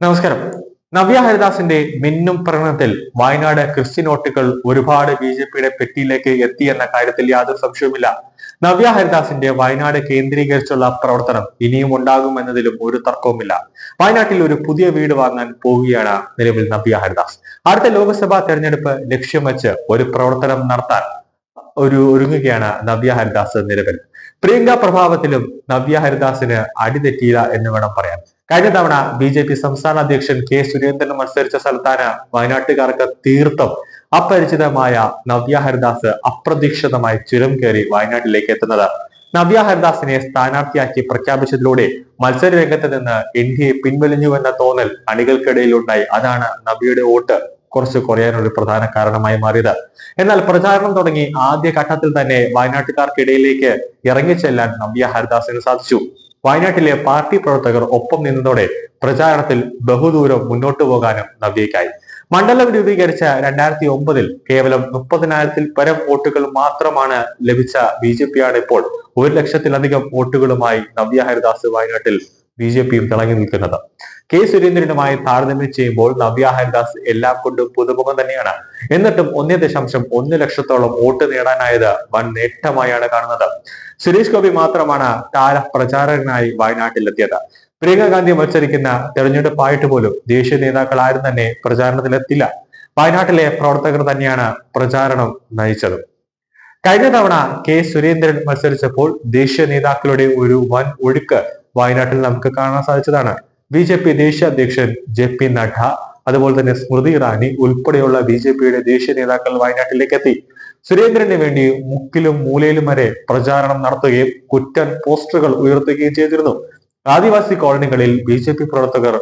നമസ്കാരം. നവ്യ ഹരിദാസിന്റെ മിന്നും പ്രകടനത്തിൽ വയനാട് ക്രിസ്ത്യൻ വോട്ടുകൾ ഒരുപാട് ബി ജെ പിയുടെ പെട്ടിയിലേക്ക് എന്ന കാര്യത്തിൽ യാതൊരു സംശയവുമില്ല. നവ്യ ഹരിദാസിന്റെ വയനാട് കേന്ദ്രീകരിച്ചുള്ള പ്രവർത്തനം ഇനിയും ഉണ്ടാകുമെന്നതിലും ഒരു തർക്കവുമില്ല. വയനാട്ടിൽ ഒരു പുതിയ വീട് വാങ്ങാൻ പോവുകയാണ് നിലവിൽ നവ്യ ഹരിദാസ്. അടുത്ത ലോക്സഭാ തെരഞ്ഞെടുപ്പ് ലക്ഷ്യം വെച്ച് ഒരു പ്രവർത്തനം നടത്താൻ ഒരു ഒരുങ്ങുകയാണ് നവ്യ ഹരിദാസ് നിലവിൽ പ്രിയങ്ക പ്രഭാവത്തിലും നവ്യ ഹരിദാസിന് അടിതെറ്റിയില്ല എന്ന് വേണം പറയാൻ. കഴിഞ്ഞ തവണ ബി ജെ പി സംസ്ഥാന അധ്യക്ഷൻ കെ സുരേന്ദ്രൻ മത്സരിച്ച സ്ഥലത്താണ് വയനാട്ടുകാർക്ക് തീർത്തും അപരിചിതമായ നവ്യ ഹരിദാസ് അപ്രതീക്ഷിതമായി ചുരം കയറി വയനാട്ടിലേക്ക് എത്തുന്നത്. നവ്യ ഹരിദാസിനെ സ്ഥാനാർത്ഥിയാക്കി പ്രഖ്യാപിച്ചതിലൂടെ മത്സര രംഗത്ത് നിന്ന് എൻ ഡി എ പിൻവലിഞ്ഞുവെന്ന തോന്നൽ അണികൾക്കിടയിലുണ്ടായി. അതാണ് നവ്യയുടെ വോട്ട്. കുറച്ച് കുറയാനൊരു പ്രധാന കാരണമായി മാറിയത്. എന്നാൽ പ്രചാരണം തുടങ്ങി ആദ്യ ഘട്ടത്തിൽ തന്നെ വയനാട്ടുകാർക്കിടയിലേക്ക് ഇറങ്ങിച്ചെല്ലാൻ നവ്യ ഹരിദാസിന് സാധിച്ചു. വയനാട്ടിലെ പാർട്ടി പ്രവർത്തകർ ഒപ്പം നിന്നതോടെ പ്രചാരണത്തിൽ ബഹുദൂരം മുന്നോട്ടു പോകാനും നവ്യയ്ക്കായി. മണ്ഡലം രൂപീകരിച്ച രണ്ടായിരത്തി ഒമ്പതിൽ കേവലം മുപ്പതിനായിരത്തിൽ പരം വോട്ടുകൾ മാത്രമാണ് ലഭിച്ച ബി ജെ പിയാണ് ഇപ്പോൾ ഒരു ലക്ഷത്തിലധികം വോട്ടുകളുമായി നവ്യ ഹരിദാസ് വയനാട്ടിൽ ബി ജെ പിയും തിളങ്ങി നിൽക്കുന്നത്. കെ സുരേന്ദ്രനുമായി താരതമ്യം ചെയ്യുമ്പോൾ നവ്യ ഹരിദാസ് എല്ലാം കൊണ്ടും പുതുമുഖം തന്നെയാണ്. എന്നിട്ടും ഒന്നേ ദശാംശം ഒന്ന് ലക്ഷത്തോളം വോട്ട് നേടാനായത് വൻ നേട്ടമായാണ് കാണുന്നത്. സുരേഷ് ഗോപി മാത്രമാണ് താര പ്രചാരകനായി വയനാട്ടിലെത്തിയത്. പ്രിയങ്ക ഗാന്ധി മത്സരിക്കുന്ന തെരഞ്ഞെടുപ്പായിട്ട് പോലും ദേശീയ നേതാക്കൾ ആരും തന്നെ പ്രചാരണത്തിലെത്തില്ല. വയനാട്ടിലെ പ്രവർത്തകർ തന്നെയാണ് പ്രചാരണം നയിച്ചത്. കഴിഞ്ഞ തവണ കെ സുരേന്ദ്രൻ മത്സരിച്ചപ്പോൾ ദേശീയ നേതാക്കളുടെ ഒരു വൻ ഒഴുക്ക് വയനാട്ടിൽ നമുക്ക് കാണാൻ സാധിച്ചതാണ്. ബി ജെ പി ദേശീയ അധ്യക്ഷൻ ജെ പി നഡ്ഡ അതുപോലെ തന്നെ സ്മൃതി ഇറാനി ഉൾപ്പെടെയുള്ള ബി ജെ പിയുടെ ദേശീയ നേതാക്കൾ വയനാട്ടിലേക്ക് എത്തി. സുരേന്ദ്രന് വേണ്ടി മുക്കിലും മൂലയിലും വരെ പ്രചാരണം നടത്തുകയും കുറ്റൻ പോസ്റ്ററുകൾ ഉയർത്തുകയും ചെയ്തിരുന്നു. ആദിവാസി കോളനികളിൽ ബി ജെ പി പ്രവർത്തകർ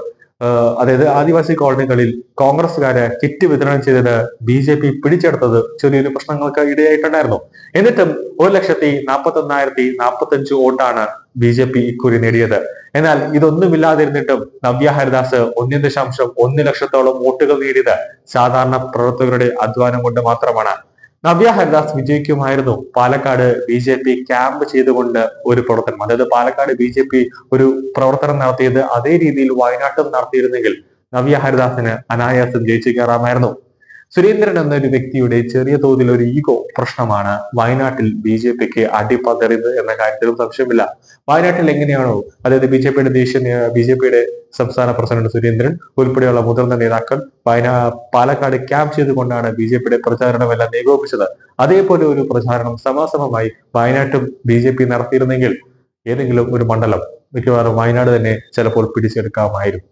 അതായത് ആദിവാസി കോളനികളിൽ കോൺഗ്രസ്സുകാരെ കിറ്റ് വിതരണം ചെയ്തത് ബി ജെ പി പിടിച്ചെടുത്തത് ചെറിയൊരു പ്രശ്നങ്ങൾക്ക് ഇടയായിട്ടുണ്ടായിരുന്നു. എന്നിട്ടും ഒരു ലക്ഷത്തി നാൽപ്പത്തി ഒന്നായിരത്തി നാൽപ്പത്തി അഞ്ച് വോട്ടാണ് ബി ജെ പി ഇക്കുറി നേടിയത്. എന്നാൽ ഇതൊന്നുമില്ലാതിരുന്നിട്ടും നവ്യ ഹരിദാസ് ഒന്നേ ദശാംശം ഒന്ന് ലക്ഷത്തോളം വോട്ടുകൾ നേടിയത് സാധാരണ പ്രവർത്തകരുടെ അധ്വാനം കൊണ്ട് മാത്രമാണ്. Navya Haridas വിജയിക്കുമായിരുന്നു Palakkad B J P camp ചെയ്തുകൊണ്ട് ഒരു പ്രവർത്തനം. അതായത് പാലക്കാട് ബി ജെ പി ഒരു പ്രവർത്തനം നടത്തിയത് അതേ രീതിയിൽ വയനാട്ടും നടത്തിയിരുന്നെങ്കിൽ നവ്യ ഹരിദാസിന് അനായാസം ജയിച്ചു കയറാമായിരുന്നു. സുരേന്ദ്രൻ എന്നൊരു വ്യക്തിയുടെ ചെറിയ തോതിൽ ഒരു ഈഗോ പ്രശ്നമാണ് വയനാട്ടിൽ ബി ജെ പിക്ക് അടിപതറിയത് എന്ന കാര്യത്തിലും സംശയമില്ല. വയനാട്ടിൽ എങ്ങനെയാണോ അതായത് ബി ജെ പിയുടെ ദേശീയ ബി ജെ പിയുടെ സംസ്ഥാന പ്രസിഡന്റ് സുരേന്ദ്രൻ ഉൾപ്പെടെയുള്ള മുതിർന്ന നേതാക്കൾ വയനാ പാലക്കാട് ക്യാമ്പ് ചെയ്തുകൊണ്ടാണ് ബി ജെ പിയുടെ പ്രചാരണമെല്ലാം ഏകോപിച്ചത് അതേപോലെ ഒരു പ്രചാരണം സമാസമമായി വയനാട്ടും ബി ജെ പി നടത്തിയിരുന്നെങ്കിൽ ഏതെങ്കിലും ഒരു മണ്ഡലം മിക്കവാറും വയനാട് തന്നെ ചിലപ്പോൾ പിടിച്ചെടുക്കാമായിരുന്നു.